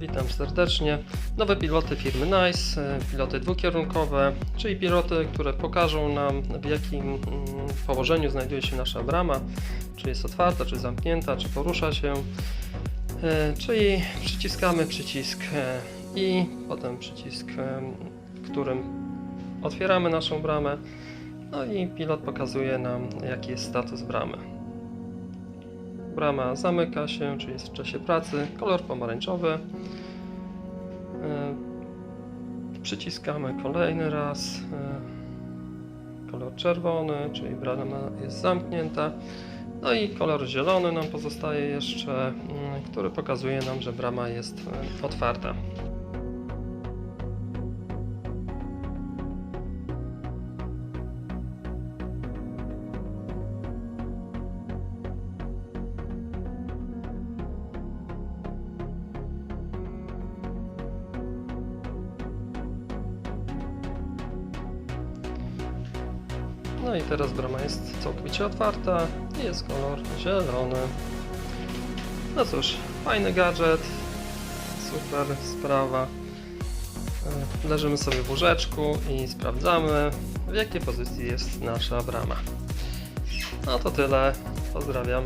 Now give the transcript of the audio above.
Witam serdecznie. Nowe piloty firmy NICE, e, piloty dwukierunkowe, czyli piloty, które pokażą nam w jakim mm, położeniu znajduje się nasza brama, czy jest otwarta, czy zamknięta, czy porusza się. E, Czyli przyciskamy przycisk e, i potem przycisk, którym otwieramy naszą bramę. No i pilot pokazuje nam jaki jest status bramy. Brama zamyka się, czyli jest w czasie pracy. Kolor pomarańczowy. E, Przyciskamy kolejny raz. e, Kolor czerwony, czyli brama jest zamknięta. No i kolor zielony nam pozostaje jeszcze, mm, który pokazuje nam, że brama jest e, otwarta. No i teraz brama jest całkowicie otwarta i jest kolor zielony. No cóż, fajny gadżet, super sprawa. E, Leżymy sobie w łóżeczku i sprawdzamy w jakiej pozycji jest nasza brama. No to tyle, pozdrawiam.